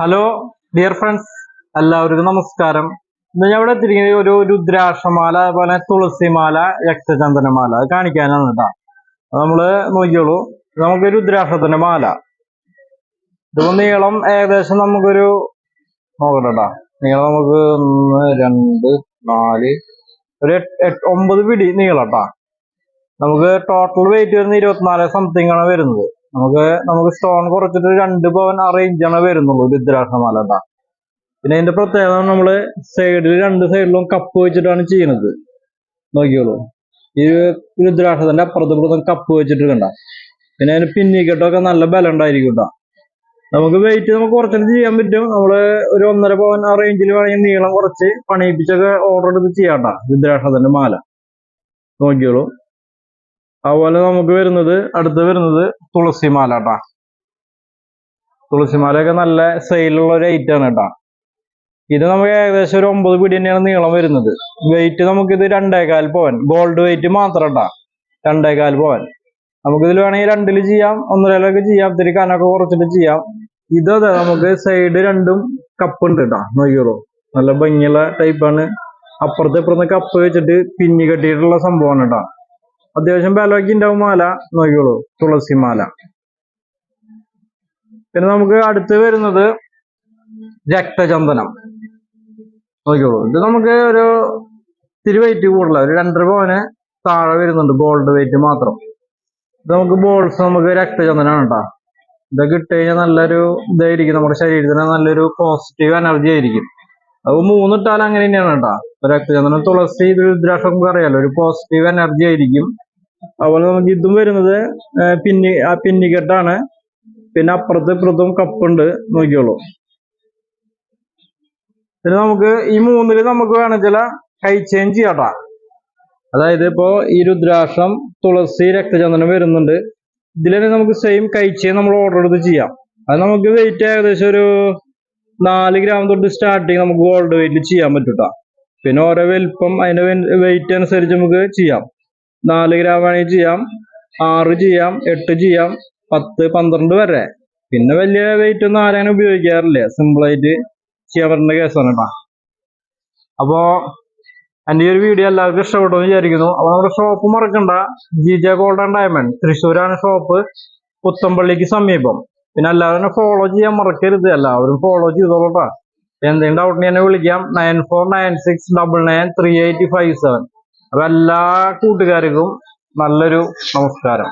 Hello dear friends എല്ലാവർക്കും നമസ്കാരം. ഇന്ന് ഞാൻ ഇവിടെ എത്തിയിരിക്കുന്നത് ഒരു രുദ്രാക്ഷമാല അതുപോലെ തുളസിമാല രക്തചന്ദനമാല. അത് കാണിക്കാനാണ് കേട്ടോ. അത് നമ്മൾ നോക്കിയോളൂ നമുക്ക് രുദ്രാക്ഷത്തിന്റെ മാല. ഇതിപ്പോ നീളം ഏകദേശം നമുക്കൊരു നോക്കട്ടെ കേട്ടോ. നീളം നമുക്ക് ഒന്ന് രണ്ട് നാല് ഒരു ഒമ്പത് പിടി നീളം കേട്ടോ. നമുക്ക് ടോട്ടൽ വെയിറ്റ് വരുന്നത് ഇരുപത്തിനാല് സംതിങ് ആണ് വരുന്നത്. നമുക്ക് നമുക്ക് സ്റ്റോൺ കുറച്ചിട്ട് രണ്ട് പവൻ ആ റേഞ്ചാണ് വരുന്നുള്ളൂ രുദ്രാക്ഷമാല പിന്നെ അതിന്റെ പ്രത്യേകത നമ്മൾ സൈഡിൽ രണ്ട് സൈഡിലും കപ്പ് വെച്ചിട്ടാണ് ചെയ്യുന്നത് നോക്കിയോളൂ ഈ രുദ്രാക്ഷത്തിന്റെ അപ്പുറത്ത് ഇപ്പുറത്തും കപ്പ് വെച്ചിട്ട് കണ്ട. പിന്നെ അതിന് പിന്നിക്കെട്ടൊക്കെ നല്ല ബലം ഉണ്ടായിരിക്കും കേട്ടോ നമുക്ക് വെയിറ്റ് നമുക്ക് കുറച്ചിട്ട് ചെയ്യാൻ പറ്റും. നമ്മൾ ഒരു ഒന്നര പവൻ ആ റേഞ്ചിൽ വേണമെങ്കിൽ നീളം കുറച്ച് പണിയിപ്പിച്ചൊക്കെ ഓർഡർ എടുത്ത് ചെയ്യാം കേട്ടോ രുദ്രാക്ഷത്തിന്റെ മാല. നോക്കിയോളൂ അതുപോലെ നമുക്ക് വരുന്നത് അടുത്ത് വരുന്നത് തുളസിമാല കേട്ടാ തുളസിമാലയൊക്കെ നല്ല സെയിലുള്ള ഒരു ഐറ്റം ആണ് കേട്ടാ ഇത് നമുക്ക് ഏകദേശം ഒരു ഒമ്പത് പിടി തന്നെയാണ് നീളം വരുന്നത്. വെയിറ്റ് നമുക്കിത് രണ്ടേകാൽ പോവൻ. ഗോൾഡ് വെയിറ്റ് മാത്രം കേട്ടാ രണ്ടേകാൽ പോവൻ. നമുക്കിതിൽ വേണമെങ്കിൽ രണ്ടിൽ ചെയ്യാം ഒന്നരയിലൊക്കെ ചെയ്യാം ഇത്തിരി കനൊക്കെ കുറച്ചിട്ട് ചെയ്യാം. ഇതതെ നമുക്ക് സൈഡ് രണ്ടും കപ്പ് ഉണ്ട് കേട്ടാ നോക്കിയോളൂ നല്ല ഭംഗിയുള്ള ടൈപ്പാണ് അപ്പുറത്ത് ഇപ്പുറത്ത് കപ്പ് വെച്ചിട്ട് പിന്നി കെട്ടിയിട്ടുള്ള സംഭവമാണ് കേട്ടോ അത്യാവശ്യം ബലമൊക്കെ ഉണ്ടാവും മാല. നോക്കിയോളൂ തുളസി മാല. പിന്നെ നമുക്ക് അടുത്ത് വരുന്നത് രക്തചന്ദനം. നോക്കിയോളൂ ഇത് നമുക്ക് ഒരു ഇത്തിരി വെയിറ്റ് കൂടുതല. ഒരു രണ്ടര പവന് താഴെ വരുന്നുണ്ട്. ഗോൾഡ് വെയിറ്റ് മാത്രം. ഇത് നമുക്ക് ബോൾസ് നമുക്ക് രക്തചന്ദനാണ് കേട്ടോ. ഇതൊക്കെ ഇട്ട് കഴിഞ്ഞാൽ നല്ലൊരു ഇതായിരിക്കും. നമ്മുടെ ശരീരത്തിന് നല്ലൊരു പോസിറ്റീവ് എനർജി ആയിരിക്കും. അത് മൂന്നിട്ടാൽ അങ്ങനെ തന്നെയാണ് കേട്ടോ. രക്തചന്ദനം തുളസി ഇത് രുദ്രാക്ഷം നമുക്ക് അറിയാലോ? ഒരു പോസിറ്റീവ് എനർജി ആയിരിക്കും. അതുപോലെ നമുക്ക് ഇതും വരുന്നത് പിന്നി ആ പിന്നിക്കെട്ടാണ് പിന്നെ അപ്പുറത്ത് ഇപ്പുറത്തും കപ്പുണ്ട് നോക്കിയോളൂ പിന്നെ നമുക്ക് ഈ മൂന്നിൽ നമുക്ക് വേണമെങ്കിൽ കൈ ചേഞ്ച് ചെയ്യാട്ടാ അതായത് ഇപ്പോ ഈ രുദ്രാക്ഷം തുളസി രക്തചന്ദനം വരുന്നുണ്ട്. ഇതിൽ തന്നെ നമുക്ക് സെയിം കൈ കഴിച്ചേ നമ്മൾ ഓർഡർ എടുത്ത് ചെയ്യാം. അത് നമുക്ക് വെയിറ്റ് ഏകദേശം ഒരു നാല് ഗ്രാം തൊട്ട് സ്റ്റാർട്ടിങ് നമുക്ക് ഗോൾഡ് വെയിറ്റിൽ ചെയ്യാൻ പറ്റൂട്ടാ പിന്നെ ഓരോ വലിപ്പം അതിന്റെ വെയിറ്റ് അനുസരിച്ച് നമുക്ക് ചെയ്യാം. നാല് ഗ്രാം വേണമെങ്കിൽ ചെയ്യാം ആറ് ചെയ്യാം എട്ട് ചെയ്യാം പത്ത് പന്ത്രണ്ട് വരെ. പിന്നെ വലിയ വെയിറ്റ് ഒന്നും ആരും ഉപയോഗിക്കാറില്ല. സിമ്പിൾ ആയിട്ട് ചെയ്യാൻ പറ്റുന്ന കേസാണ് കേട്ടോ അപ്പോ എന്റെ ഈ ഒരു വീഡിയോ എല്ലാവർക്കും ഇഷ്ടപ്പെട്ടു വിചാരിക്കുന്നു. അപ്പൊ നമ്മുടെ ഷോപ്പ് മറക്കണ്ട. G J gold and diamond തൃശ്ശൂരാണ് ഷോപ്പ് പുത്തമ്പള്ളിക്ക് സമീപം. പിന്നെ എല്ലാവരും ഫോളോ ചെയ്യാൻ മറക്കരുത്. എല്ലാവരും ഫോളോ ചെയ്തോളൂട്ടാ. എന്തെങ്കിലും ഡൗട്ട് എന്നെ വിളിക്കാം. Nine four nine six double nine three eight five seven അപ്പൊ എല്ലാ കൂട്ടുകാർക്കും നല്ലൊരു നമസ്കാരം.